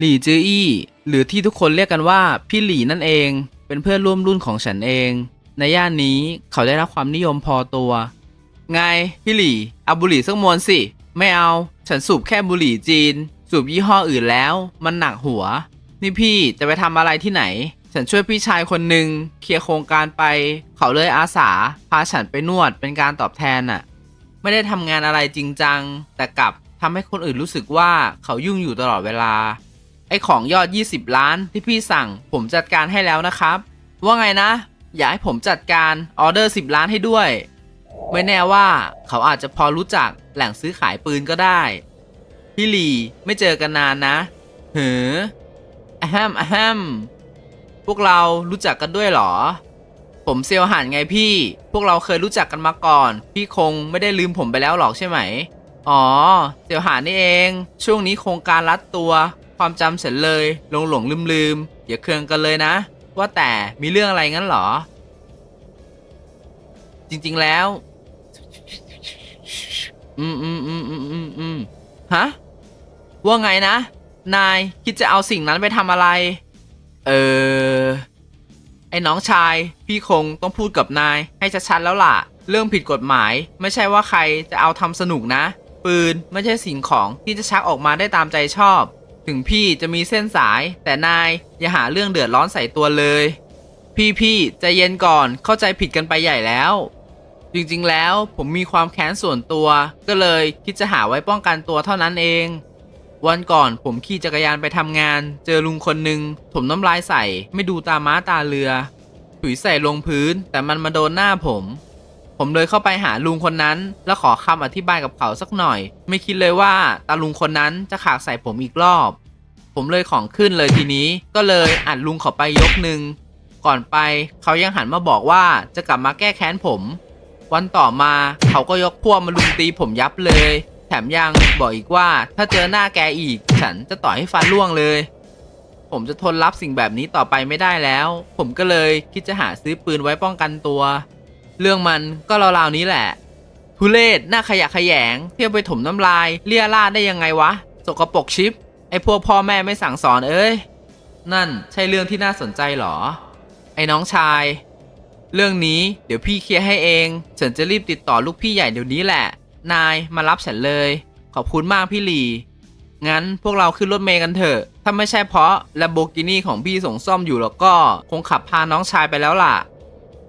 หลี่จื้ออี้ หรือที่ทุกคนเรียกกันว่าพี่หลี่นั่นเอง เป็นเพื่อนร่วมรุ่นของฉันเอง ในย่านนี้เขาได้รับความนิยมพอตัว ไงพี่หลี่เอาบุหรี่สักมวนสิ ไม่เอา ฉันสูบแค่บุหรี่จีน สูบยี่ห้ออื่นแล้ว มันหนักหัว นี่พี่จะไปทำอะไรที่ไหน ฉันช่วยพี่ชายคนหนึ่งเคลียร์โครงการไป เขาเลยอาสา พาฉันไปนวดเป็นการตอบแทนน่ะ ไม่ได้ทำงานอะไรจริงจัง แต่กลับทำให้คนอื่นรู้สึกว่าเขายุ่งอยู่ตลอดเวลา ไอของยอด 20 ล้านที่พี่สั่ง ผมจัดการให้แล้วนะครับ ว่าไงนะ อยากให้ผมจัดการออเดอร์ 10 ล้านให้ด้วย ไม่แน่ว่าเขาอาจจะพอรู้จักแหล่งซื้อขายปืนก็ได้ พี่หลีไม่เจอกันนานนะเหืออะแฮมอะแฮมพวกเรารู้จักกันด้วยเหรอ ผมเซียวหันไงพี่ พวกเราเคยรู้จักกันมาก่อน พี่คงไม่ได้ลืมผมไปแล้วหรอกใช่ไหม อ๋อ เซียวหันนี่เอง ช่วงนี้โครงการรัดตัว ความจำเสร็จเลยหลงหลงลืมลืมอย่าเคืองกันเลยนะ ว่าแต่มีเรื่องอะไรงั้นเหรอ จริงๆแล้ว อืมอืมอืมอืมอืมอืมฮะว่าไงนะ นายคิดจะเอาสิ่งนั้นไปทำอะไร เออไอ้น้องชาย พี่คงต้องพูดกับนายให้ชัดๆแล้วล่ะ เรื่องผิดกฎหมาย ไม่ใช่ว่าใครจะเอาทำสนุกนะ ปืนไม่ใช่สิ่งของที่จะชักออกมาได้ตามใจชอบ ถึงพี่จะมีเส้นสาย แต่นายอย่าหาเรื่องเดือดร้อนใส่ตัวเลย พี่พี่ใจเย็นก่อนเข้าใจผิดกันไปใหญ่แล้ว จริงๆแล้วผมมีความแค้นส่วนตัว ก็เลยคิดจะหาไว้ป้องกันตัวเท่านั้นเอง วันก่อนผมขี่จักรยานไปทำงาน เจอลุงคนหนึ่งถมน้ำลายใส่ ไม่ดูตาม้าตาเรือถุยใส่ลงพื้นแต่มันมาโดนหน้าผม ผมเลยเข้าไปหาลุงคนนั้น แล้วขอคำอธิบายกับเขาสักหน่อย ไม่คิดเลยว่าตาลุงคนนั้นจะขากใส่ผมอีกรอบ ผมเลยของขึ้นเลยทีนี้ ก็เลยอัดลุงเขาไปยกหนึ่งก่อนไปเขายังหันมาบอกว่าจะกลับมาแก้แค้นผม วันต่อมาเขาก็ยกพวกมาลุมตีผมยับเลย แถมยังบอกอีกว่าถ้าเจอหน้าแกอีก ฉันจะต่อยให้ฟันร่วงเลย ผมจะทนรับสิ่งแบบนี้ต่อไปไม่ได้แล้ว ผมก็เลยคิดจะหาซื้อปืนไว้ป้องกันตัว เรื่องมันก็ราวๆนี้แหละ ทุเลศหน้าขยะขยงเที่ยวไปถมน้ำลาย เลี่ยราดได้ยังไงวะ สกปรกชิป ไอพวกพ่อแม่ไม่สั่งสอนเอ้ย นั่นใช่เรื่องที่น่าสนใจเหรอ ไอ้น้องชาย เรื่องนี้เดี๋ยวพี่เคลียร์ให้เอง ฉันจะรีบติดต่อลูกพี่ใหญ่เดี๋ยวนี้แหละ นายมารับฉันเลย ขอบคุณมากพี่หลีงั้นพวกเราขึ้นรถเมย์กันเถอะ ถ้าไม่ใช่เพราะ Lamborghini ของพี่ส่งซ่อมอยู่แล้วก็ คงขับพาน้องชายไปแล้วล่ะ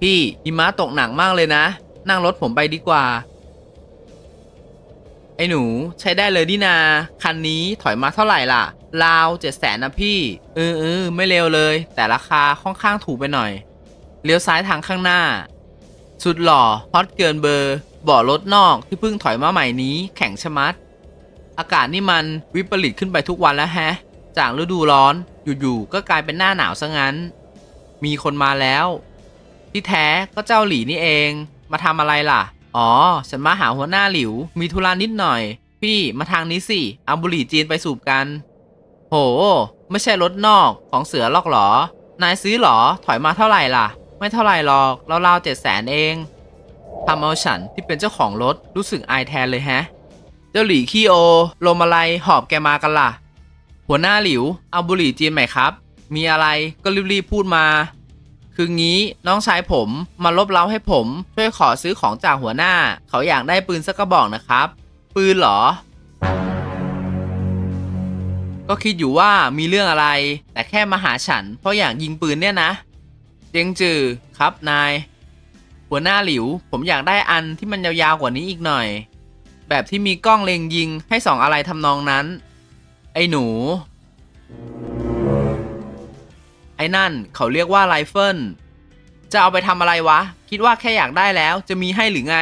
พี่หิมะตกหนักมากเลยนะ นั่งรถผมไปดีกว่า ไอ้หนูใช้ได้เลยดินา คันนี้ถอยมาเท่าไหร่ล่ะ ราวเจ็ดแสนนะพี่ เออเออไม่เร็วเลย แต่ราคาค่อนข้างถูกไปหน่อย เลี้ยวซ้ายทางข้างหน้า สุดหล่อฮอตเกินเบอร์บ่อรถนอกที่เพิ่งถอยมาใหม่นี้ แข็งชะมัด อากาศนี่มันวิปริตขึ้นไปทุกวันแล้วแฮะ จากฤดูร้อนอยู่ๆก็กลายเป็นหน้าหนาวซะงั้น มีคนมาแล้ว ที่แท้ก็เจ้าหลีนี่เอง มาทำอะไรล่ะ อ๋อ ฉันมาหาหัวหน้าหลิว มีธุระนิดหน่อย พี่มาทางนี้สิเอาบุหรี่จีนไปสูบกัน โห ไม่ใช่รถนอกของเสือหรอกเหรอ นายซื้อหรอ ถอยมาเท่าไหร่ล่ะ ไม่เท่าไหร่หรอกราวๆเจ็ดแสนเองทำเอาฉันที่เป็นเจ้าของรถรู้สึกอายแทนเลยแฮะ เจ้าหลีขี้โอ ลมอะไรหอบแกมากันล่ะ หัวหน้าหลิว เอาบุหรี่จีนไหมครับ มีอะไรก็รีบๆพูดมา คืองี้น้องชายผมมาลบเล้าให้ผม ช่วยขอซื้อของจากหัวหน้า เขาอยากได้ปืนสักกระบอกนะครับ ปืนเหรอ ก็คิดอยู่ว่ามีเรื่องอะไร แต่แค่มาหาฉัน เพราะอยากยิงปืนเนี่ยนะเจียงจือครับนาย หัวหน้าหลิว ผมอยากได้อันที่มันยาวๆกว่านี้อีกหน่อย แบบที่มีกล้องเล็งยิงให้สองอะไรทำนองนั้น ไอ้หนู อ้นั่นเขาเรียกว่าไรเฟิลจะเอาไปทำอะไรวะ คิดว่าแค่อยากได้แล้ว จะมีให้หรือไง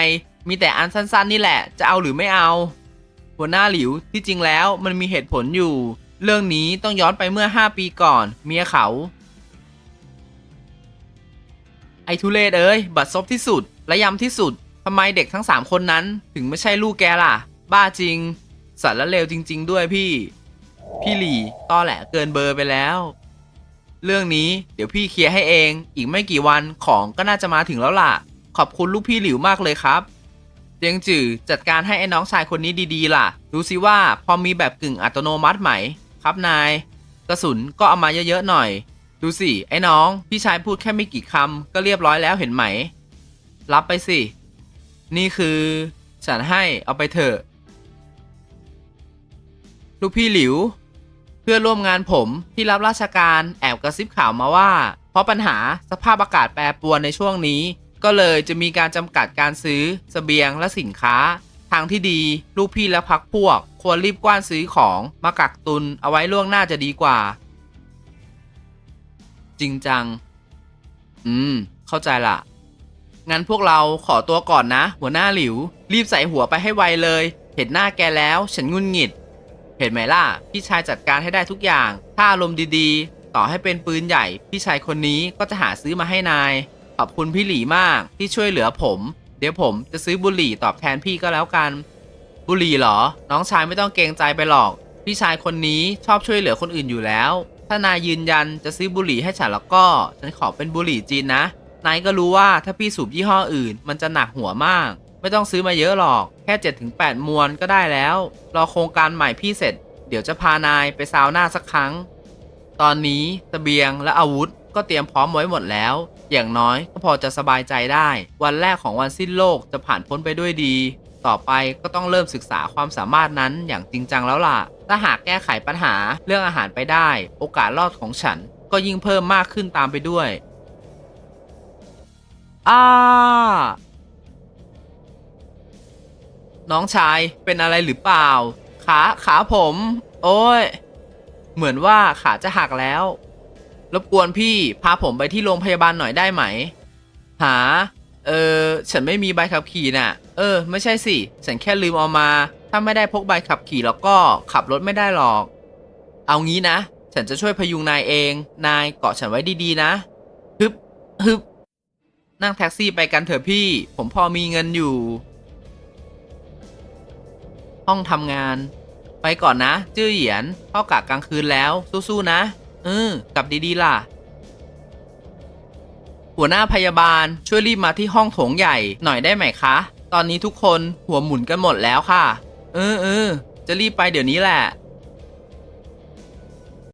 มีแต่อันสั้นๆ นี่แหละ จะเอาหรือไม่เอา หัวหน้าหลิวที่จริงแล้วมันมีเหตุผลอยู่ เรื่องนี้ต้องย้อนไปเมื่อ 5 ปีก่อน เมียเขา ไอ้ทุเลศเอ้ย บัดซบที่สุดและยำที่สุดทำไมเด็กทั้ง 3 คนนั้น ถึงไม่ใช่ลูกแกล่ะ บ้าจริง สัตว์ละเลวจริง ๆ ด้วยพี่ พี่หลี่ตอแหลเกินเบอร์ไปแล้ว เรื่องนี้เดี๋ยวพี่เคลียร์ให้เอง อีกไม่กี่วันของก็น่าจะมาถึงแล้วล่ะ ขอบคุณลูกพี่หลิวมากเลยครับ เจียงจือจัดการให้ไอ้น้องชายคนนี้ดีๆ ล่ะ ดูสิว่าพอมีแบบกึ่งอัตโนมัติไหม ครับนาย กระสุนก็เอามาเยอะๆหน่อย ดูสิไอ้น้อง พี่ชายพูดแค่ไม่กี่คำก็เรียบร้อยแล้วเห็นไหม รับไปสิ นี่คือ ฉันให้เอาไปเถอะ ลูกพี่หลิว เพื่อร่วมงานผมที่รับราชการแอบกระซิบข่าวมาว่า เพราะปัญหาสภาพอากาศแปรปรวนในช่วงนี้ ก็เลยจะมีการจำกัดการซื้อสเสบียงและสินค้า ทางที่ดีลูกพี่และพักพวก ควรรีบกว้านซื้อของมากักตุนเอาไว้ล่วงหน้าจะดีกว่า จริงจัง อืม เข้าใจละงั้นพวกเราขอตัวก่อนนะ หัวหน้าหลิว รีบใส่หัวไปให้ไวเลย เห็นหน้าแกแล้ว ฉันงุนหงิด เห็นไหมล่ะ พี่ชายจัดการให้ได้ทุกอย่าง ถ้าอารมณ์ดีๆ ต่อให้เป็นปืนใหญ่ พี่ชายคนนี้ก็จะหาซื้อมาให้นาย ขอบคุณพี่หลีมากที่ช่วยเหลือผม เดี๋ยวผมจะซื้อบุหรี่ตอบแทนพี่ก็แล้วกัน บุหรี่เหรอ น้องชายไม่ต้องเกรงใจไปหรอก พี่ชายคนนี้ชอบช่วยเหลือคนอื่นอยู่แล้ว ถ้านายยืนยันจะซื้อบุหรี่ให้ฉันแล้วก็ ฉันขอเป็นบุหรี่จีนนะ นายก็รู้ว่าถ้าพี่สูบยี่ห้ออื่น มันจะหนักหัวมาก ไม่ต้องซื้อมาเยอะหรอก แค่ 7-8 มวนก็ได้แล้ว รอโครงการใหม่พี่เสร็จ เดี๋ยวจะพานายไปซาวน่าสักครั้ง ตอนนี้เสบียงและอาวุธก็เตรียมพร้อมไว้หมดแล้ว อย่างน้อยก็พอจะสบายใจได้ วันแรกของวันสิ้นโลกจะผ่านพ้นไปด้วยดี ต่อไปก็ต้องเริ่มศึกษาความสามารถนั้นอย่างจริงจังแล้วล่ะ ถ้าหากแก้ไขปัญหาเรื่องอาหารไปได้ โอกาสรอดของฉันก็ยิ่งเพิ่มมากขึ้นตามไปด้วย อ้า น้องชายเป็นอะไรหรือเปล่า ขาขาผม โอ้ย เหมือนว่าขาจะหักแล้ว รบกวนพี่พาผมไปที่โรงพยาบาลหน่อยได้ไหม หา เออฉันไม่มีใบขับขี่น่ะ เออ ไม่ใช่สิ ฉันแค่ลืมเอามา ถ้าไม่ได้พกใบขับขี่แล้วก็ขับรถไม่ได้หรอก เอางี้นะ ฉันจะช่วยพยุงนายเอง นายเกาะฉันไว้ดีๆนะ ฮึบฮึบนั่งแท็กซี่ไปกันเถอะพี่ ผมพอมีเงินอยู่ ห้องทำงาน ไปก่อนนะ จื้อเหยียนเข้ากะกลางคืนแล้ว สู้ๆนะเออกลับดีๆล่ะ หัวหน้าพยาบาลช่วยรีบมาที่ห้องโถงใหญ่หน่อยได้ไหมคะ ตอนนี้ทุกคนหัวหมุนกันหมดแล้วค่ะ เออเออจะรีบไปเดี๋ยวนี้แหละ